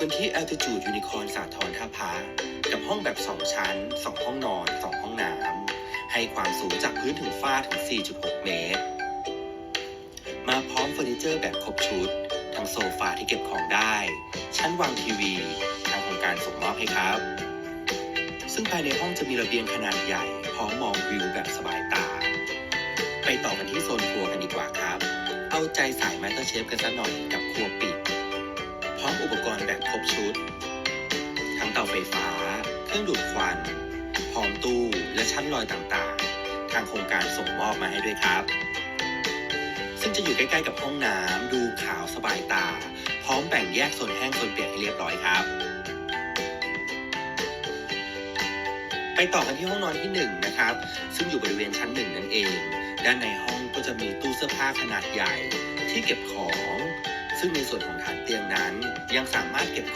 พื้นที่ Altitude Unicorn สาทรท่าพระกับห้องแบบ 2 ชั้น 2 ห้องนอน 2 ห้องน้ำ ให้ความสูงจากพื้นถึงฟ้าถึง 4.6 เมตร มาพร้อมเฟอร์นิเจอร์แบบครบชุด ทั้งโซฟาที่เก็บของได้ ชั้นวางทีวี ทางโครงการส่งมอบให้ครับ ซึ่งภายในห้องจะมีระเบียงขนาดใหญ่ พร้อมมองวิวแบบสบายตา ไปต่อกันที่โซนครัวกันดีกว่าครับ เอาใจสายมาสเตอร์เชฟกันสักหน่อยกับครัวปิด อุปกรณ์แบบครบชุด ทั้งเตาไฟฟ้า เครื่องดูดควัน พร้อมตู้และชั้นลอยต่างๆ ทางโครงการส่งมอบมาให้ด้วยครับ ซึ่งจะอยู่ใกล้ๆกับห้องน้ำดูขาวสบายตา พร้อมแบ่งแยกโซนแห้งโซนเปียกให้เรียบร้อยครับ ไปต่อกันที่ห้องนอนที่หนึ่งนะครับ ซึ่งอยู่บริเวณชั้นหนึ่งนั่นเอง ด้านในห้องก็จะมีตู้เสื้อผ้าขนาดใหญ่ที่เก็บของ ซึ่งในส่วนของฐานเตียงนั้น ยังสามารถเก็บ